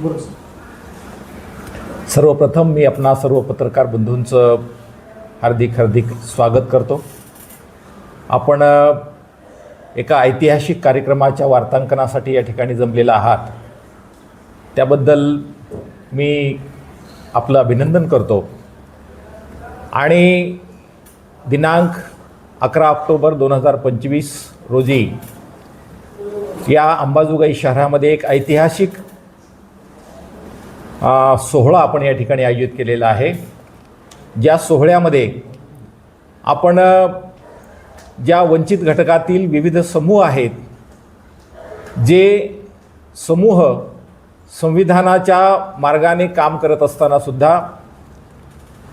Gracias. सर्वप्रथम मी आपणा सर्व पत्रकार बंधूंचं हार्दिक हार्दिक स्वागत करतो. आपण एका ऐतिहासिक कार्यक्रमाच्या वार्तांकनासाठी या ठिकाणी जमलेला आहात. त्याबद्दल मी आपलं अभिनंदन करतो. आणि दिनांक अकरा ऑक्टोबर दोन हजार पंचवीस रोजी या अंबाजोगाई शहरामध्ये एक ऐतिहासिक सोहळा आपण या ठिकाणी आयोजित केलेला आहे. ज्या सोहळ्यामध्ये आपण ज्या वंचित घटकातील विविध समूह आहेत जे समूह संविधानाच्या मार्गाने काम करत असतानासुद्धा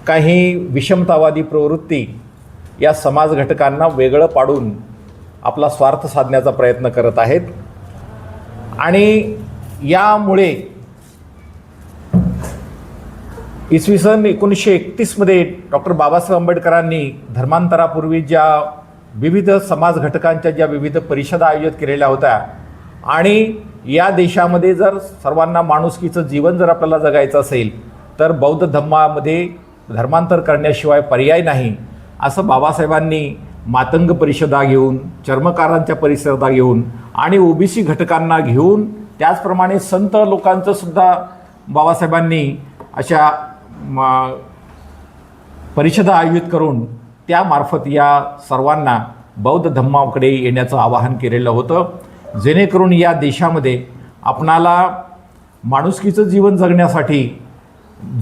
काही विषमतावादी प्रवृत्ती या समाज घटकांना वेगळं पाडून आपला स्वार्थ साधण्याचा प्रयत्न करत आहेत. आणि यामुळे इसवी सन एकोणीसशे एकतीसमध्ये डॉक्टर बाबासाहेब आंबेडकरांनी धर्मांतरापूर्वी ज्या विविध समाज घटकांच्या ज्या विविध परिषदा आयोजित केलेल्या होत्या आणि या देशामध्ये जर सर्वांना माणुसकीचं जीवन जर आपल्याला जगायचं असेल तर बौद्ध धर्मामध्ये धर्मांतर करण्याशिवाय पर्याय नाही असं बाबासाहेबांनी मातंग परिषदा घेऊन चर्मकारांच्या परिषदा घेऊन आणि ओबीसी घटकांना घेऊन त्याचप्रमाणे संत लोकांचं सुद्धा बाबासाहेबांनी अशा परिषदा आयोजित करून त्यामार्फत या सर्वांना बौद्ध धम्माकडे येण्याचं आवाहन केलेलं होतं. जेणेकरून या देशामध्ये आपणाला माणुसकीचं जीवन जगण्यासाठी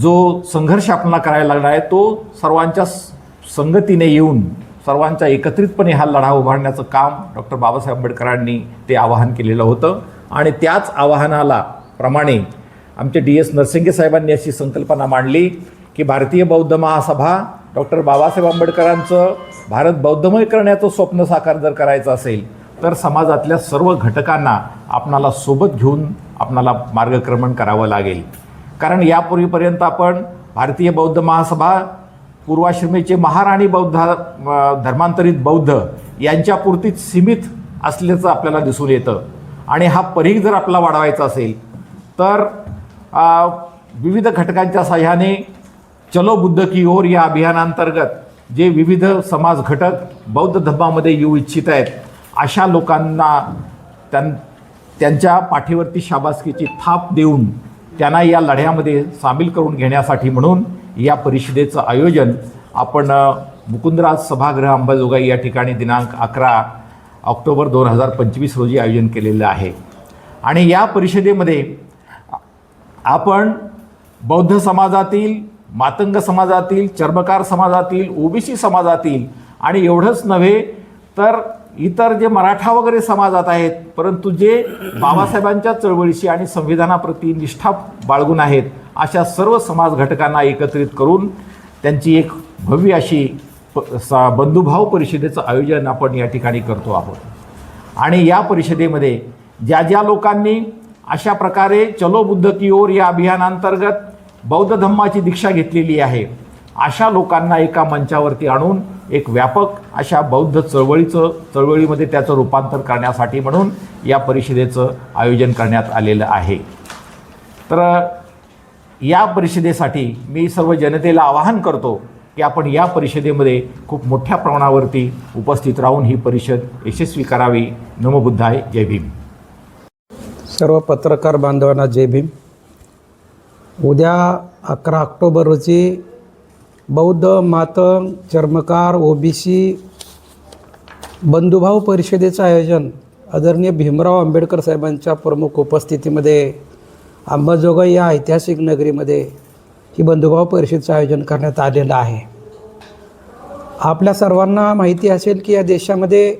जो संघर्ष आपल्याला करायला लागला आहे तो सर्वांच्या संगतीने येऊन सर्वांच्या एकत्रितपणे हा लढा उभारण्याचं काम डॉक्टर बाबासाहेब आंबेडकरांनी ते आवाहन केलेलं होतं. आणि त्याच आवाहनाला प्रमाणे आमचे डी एस नरसिंगे साहेबांनी अशी संकल्पना मांडली की भारतीय बौद्ध महासभा डॉक्टर बाबासाहेब आंबेडकरांचं भारत बौद्धमय करण्याचं स्वप्न साकार जर करायचं असेल तर समाजातल्या सर्व घटकांना आपणाला सोबत घेऊन आपणाला मार्गक्रमण करावं लागेल. कारण यापूर्वीपर्यंत आपण भारतीय बौद्ध महासभा पूर्वाश्रमीचे महाराणी बौद्ध धर्मांतरित बौद्ध यांच्यापुरतीच सीमित असल्याचं आपल्याला दिसून येतं. आणि हा परीघ जर आपला वाढवायचा असेल तर विविध घटकांच्या सहाय्याने चलो बुद्ध की ओर या अभियानांतर्गत जे विविध समाज घटक बौद्ध धर्मामध्ये येऊ इच्छित आहेत अशा लोकांना त्यां त्यांच्या पाठीवरती शाबासकीची थाप देऊन त्यांना या लढ्यामध्ये सामील करून घेण्यासाठी म्हणून या परिषदेचं आयोजन आपण मुकुंदराज सभागृह अंबाजोगाई या ठिकाणी दिनांक अकरा ऑक्टोबर दोन हजार पंचवीस रोजी आयोजन केलेलं आहे. आणि या परिषदेमध्ये आपण बौद्ध समाजातील मातंग समाजातील चर्मकार समाजातील ओबीसी समाजातील आणि एवढंच नव्हे तर इतर जे मराठा वगैरे समाजात आहेत परंतु जे बाबासाहेबांच्या चळवळीशी आणि संविधानाप्रती निष्ठा बाळगून आहेत अशा सर्व समाज घटकांना एकत्रित करून त्यांची एक भव्य अशी प सा बंधुभाव परिषदेचं आयोजन आपण या ठिकाणी करतो आहोत. आणि या परिषदेमध्ये ज्या ज्या लोकांनी अशा प्रकारे चलो बुद्ध की ओर या अभियानांतर्गत बौद्ध धम्माची दीक्षा घेतलेली आहे. अशा लोकांना एका मंचावरती आणून एक व्यापक अशा बौद्ध चळवळीचं चळवळीमध्ये त्याचं रूपांतर करण्यासाठी म्हणून या परिषदेचं आयोजन करण्यात आलेलं आहे. तर या परिषदेसाठी मी सर्व जनतेला आवाहन करतो की आपण या परिषदेमध्ये खूप मोठ्या प्रमाणावरती उपस्थित राहून ही परिषद यशस्वी करावी. नमबुद्धाय जय भीम. सर्व पत्रकार बांधवांना जय भीम. उद्या अकरा ऑक्टोबर रोजी बौद्ध मातंग चर्मकार ओबीसी बंधुभाव परिषदेचं आयोजन आदरणीय भीमराव आंबेडकर साहेबांच्या प्रमुख उपस्थितीमध्ये अंबाजोगाई या ऐतिहासिक नगरीमध्ये ही बंधुभाव परिषदेचं आयोजन करण्यात आलेलं आहे. आपल्या सर्वांना माहिती असेल की या देशामध्ये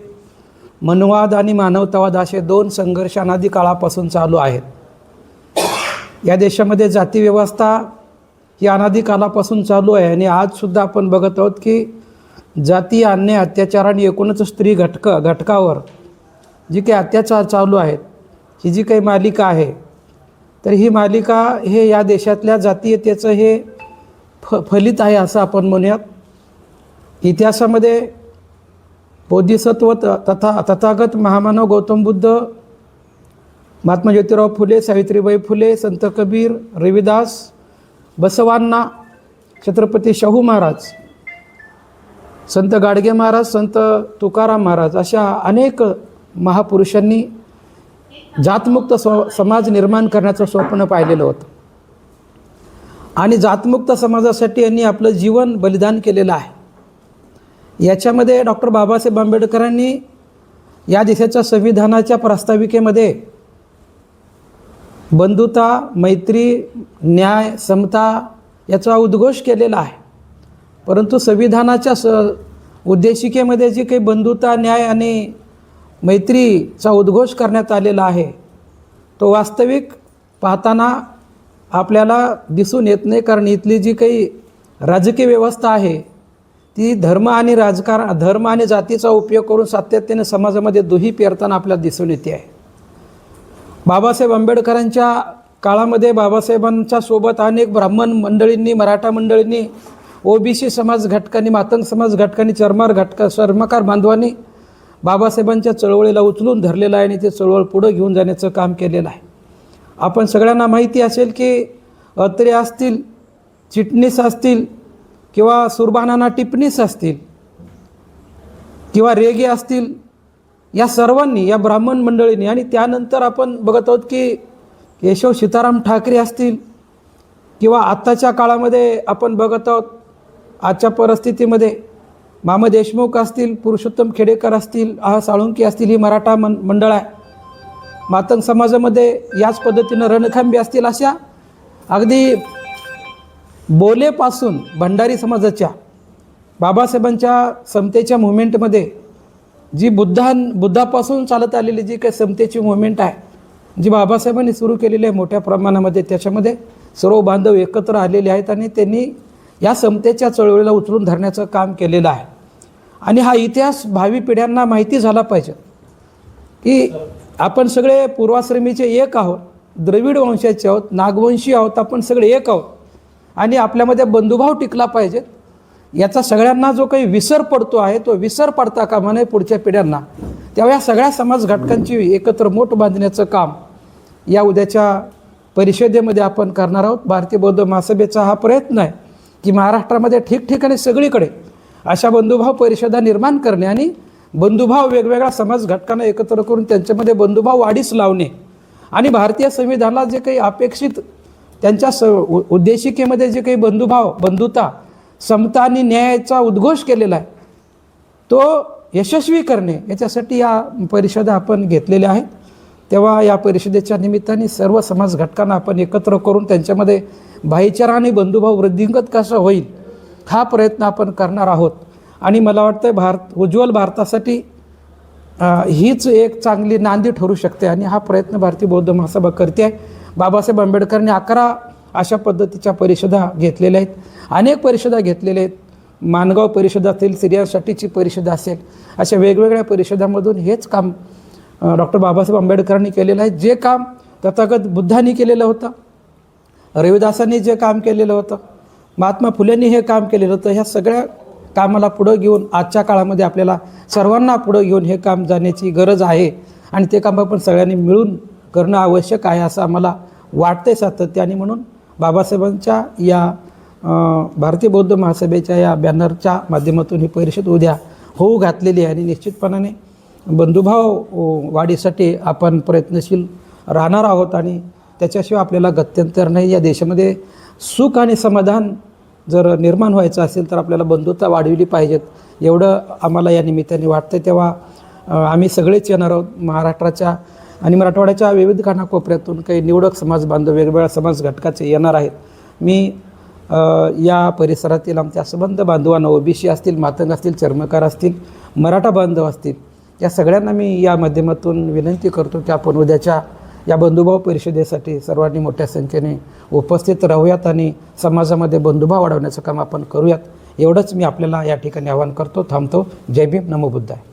मनवाद आणि मानवतावाद असे दोन संघर्ष अनादी काळापासून चालू आहेत. या देशामध्ये जातीव्यवस्था ही अनादी कालापासून चालू आहे आणि आजसुद्धा आपण बघत आहोत की जाती अन्याय अत्याचार आणि एकूणच स्त्री घटक घटकावर जी काही अत्याचार चालू आहेत ही जी काही मालिका आहे तर ही मालिका हे या देशातल्या जातीयतेचं हे फ फलित आहे असं आपण म्हणूयात. इतिहासामध्ये बोधिसत्व त तथा तथागत महामानव गौतम बुद्ध महात्मा ज्योतिराव फुले सावित्रीबाई फुले संत कबीर रविदास बसवांना छत्रपती शाहू महाराज संत गाडगे महाराज संत तुकाराम महाराज अशा अनेक महापुरुषांनी जातमुक्त स्व समाज निर्माण करण्याचं स्वप्न पाहिलेलं होतं. आणि जातमुक्त समाजासाठी यांनी आपलं जीवन बलिदान केलेलं आहे. याच्यामध्ये डॉक्टर बाबासाहेब आंबेडकरांनी या देशाच्या संविधानाच्या प्रास्ताविकेमध्ये बंधुता मैत्री न्याय समता याचा उद्घोष केलेला आहे. परंतु संविधानाच्या स उद्देशिकेमध्ये जी काही बंधुता न्याय आणि मैत्रीचा उद्घोष करण्यात आलेला आहे तो वास्तविक पाहताना आपल्याला दिसून येत नाही कारण इथली जी काही राजकीय व्यवस्था आहे ती धर्म आणि राजकारण धर्म आणि जातीचा उपयोग करून सातत्याने समाजामध्ये दुही पेरताना आपल्याला दिसून येते आहे. बाबासाहेब आंबेडकरांच्या काळामध्ये बाबासाहेबांच्या सोबत अनेक ब्राह्मण मंडळींनी मराठा मंडळींनी ओबीसी समाज घटकांनी मातंग समाज घटकांनी चरमार घटका चर्मकार बांधवांनी बाबासाहेबांच्या चळवळीला उचलून धरलेलं आहे आणि ते चळवळ पुढं घेऊन जाण्याचं काम केलेलं आहे. आपण सगळ्यांना माहिती असेल की अत्रे असतील चिटणीस असतील किंवा सुरबानाना टिपणीस असतील किंवा रेगे असतील या सर्वांनी या ब्राह्मण मंडळींनी आणि त्यानंतर आपण बघत आहोत की केशव सीताराम ठाकरे असतील किंवा आत्ताच्या काळामध्ये आपण बघत आहोत आजच्या परिस्थितीमध्ये मामा देशमुख असतील पुरुषोत्तम खेडेकर असतील आह साळुंकी असतील ही मराठा मन मंडळ आहे. मातंग समाजामध्ये याच पद्धतीनं रणखांबी असतील अशा अगदी बोलेपासून भंडारी समाजाच्या बाबासाहेबांच्या समतेच्या मुवमेंटमध्ये जी बुद्धां बुद्धापासून चालत आलेली जी काही समतेची मुवमेंट आहे जी बाबासाहेबांनी सुरू केलेली आहे मोठ्या प्रमाणामध्ये त्याच्यामध्ये सर्व बांधव एकत्र आलेले आहेत आणि त्यांनी या समतेच्या चळवळीला उचलून धरण्याचं काम केलेलं आहे. आणि हा इतिहास भावी पिढ्यांना माहिती झाला पाहिजे की आपण सगळे पूर्वाश्रमीचे एक आहोत द्रविड वंशाचे आहोत नागवंशी आहोत आपण सगळे एक आहोत. आणि आपल्यामध्ये बंधुभाव टिकला पाहिजे. याचा सगळ्यांना जो काही विसर पडतो आहे तो विसर पडता कामा नये पुढच्या पिढ्यांना. तेव्हा या सगळ्या समाज घटकांची एकत्र मोठ बांधण्याचं काम या उद्याच्या परिषदेमध्ये आपण करणार आहोत. भारतीय बौद्ध महासभेचा हा प्रयत्न आहे की महाराष्ट्रामध्ये ठिकठिकाणी सगळीकडे अशा बंधुभाव परिषदा निर्माण करणे आणि बंधुभाव वेगवेगळ्या समाज घटकांना एकत्र करून त्यांच्यामध्ये बंधुभाव वाढीस लावणे. आणि भारतीय संविधानाला जे काही अपेक्षित त्यांच्या स उ- उद्देशिकेमध्ये जे काही बंधुभाव बंधुता समता आणि न्यायाचा उद्घोष केलेला आहे तो यशस्वी करणे याच्यासाठी या परिषदा आपण घेतलेल्या आहेत. तेव्हा या परिषदेच्या निमित्ताने सर्व समाज घटकांना आपण एकत्र करून त्यांच्यामध्ये भाईचारा आणि बंधुभाव वृद्धिंगत कसा होईल हा प्रयत्न आपण करणार आहोत. आणि मला वाटतं भारत उज्ज्वल भारतासाठी हीच एक चांगली नांदी ठरू शकते आणि हा प्रयत्न भारतीय बौद्ध महासभा करते आहे. बाबासाहेब आंबेडकरांनी अकरा अशा पद्धतीच्या परिषदा घेतलेल्या आहेत. अनेक परिषदा घेतलेल्या आहेत. मानगाव परिषद असेल स्त्रियांसाठीची परिषद असेल अशा वेगवेगळ्या परिषदामधून हेच काम डॉक्टर बाबासाहेब आंबेडकरांनी केलेलं आहे. जे काम तथागत बुद्धांनी केलेलं होतं रविदासांनी जे काम केलेलं होतं महात्मा फुलेंनी हे काम केलेलं होतं ह्या सगळ्या कामाला पुढं घेऊन आजच्या काळामध्ये आपल्याला सर्वांना पुढं घेऊन हे काम जाण्याची गरज आहे. आणि ते काम आपण सगळ्यांनी मिळून करणं आवश्यक आहे असं आम्हाला वाटते सातत्याने म्हणून. बाबासाहेबांच्या या भारतीय बौद्ध महासभेच्या या बॅनरच्या माध्यमातून ही परिषद उद्या होऊ घातलेली आहे आणि निश्चितपणाने बंधुभाव वाढीसाठी आपण प्रयत्नशील राहणार आहोत आणि त्याच्याशिवाय आपल्याला गत्यंतर नाही. या देशामध्ये सुख आणि समाधान जर निर्माण व्हायचं असेल तर आपल्याला बंधुता वाढविली पाहिजेत. एवढं आम्हाला या निमित्ताने वाटतं तेव्हा आम्ही सगळेच येणार आहोत. महाराष्ट्राच्या आणि मराठवाड्याच्या विविध कानाकोपऱ्यातून काही निवडक समाज बांधव वेगवेगळ्या समाज घटकाचे येणार आहेत. मी या परिसरातील आमच्या संबंध बांधवांना ओबीसी असतील मातंग असतील चर्मकार असतील मराठा बांधव असतील या सगळ्यांना मी या माध्यमातून विनंती करतो की आपण उद्याच्या या बंधुभाव परिषदेसाठी सर्वांनी मोठ्या संख्येने उपस्थित राहूयात आणि समाजामध्ये बंधुभाव वाढवण्याचं काम आपण करूयात. एवढंच मी आपल्याला या ठिकाणी आवाहन करतो थांबतो. जय भीम. नमो बुद्धाय.